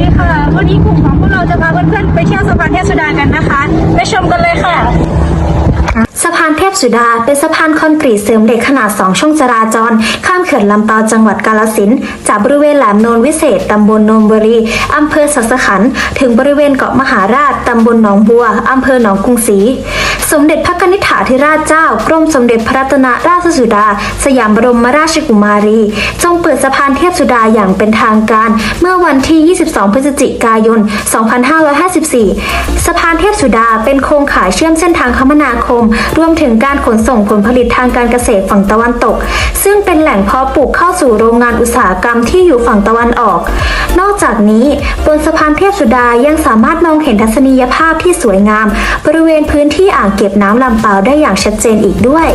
ดีค่ะ วันนี้กลุ่มของพวกเราจะพาเพื่อนๆไปเที่ยวสะพานเทศดากันนะคะ ไปชมกันเลยค่ะ พสุดา เป็นสะพานคอนกรีตเสริมเหล็กขนาด 2 ช่องจราจร ข้ามเขื่อนลำเปาจังหวัดกาลสินจากบริเวณแหลมโนนวิเศษ ตำบลโนนบุรี อำเภอสัสขัน ถึงบริเวณเกาะมหาราช ตำบลหนองบัว อำเภอหนองกรุงศรีสมเด็จพระกนิษฐาธิราชเจ้า กรมสมเด็จพระรัตนราชสุดา สยามบรมราชกุมารีจงเปิดสะพานเทพสุดาอย่างเป็นทางการ เมื่อวันที่ 22 พฤศจิกายน 2554 สะพานเทพสุดาเป็นโครงข่ายเชื่อมเส้นทางคมนาคม รวมถึงการขนส่งผลผลิตทางการเกษตรฝั่งตะวันตก ซึ่งเป็นแหล่งเพาะปลูกเข้าสู่โรงงานอุตสาหกรรมที่อยู่ฝั่งตะวันออก นอกจากนี้บนสะพานเทพสุดายังสามารถมองเห็นทัศนียภาพที่สวยงาม บริเวณพื้นที่อ่างเก็บน้ำลำเปาได้อย่างชัดเจนอีกด้วย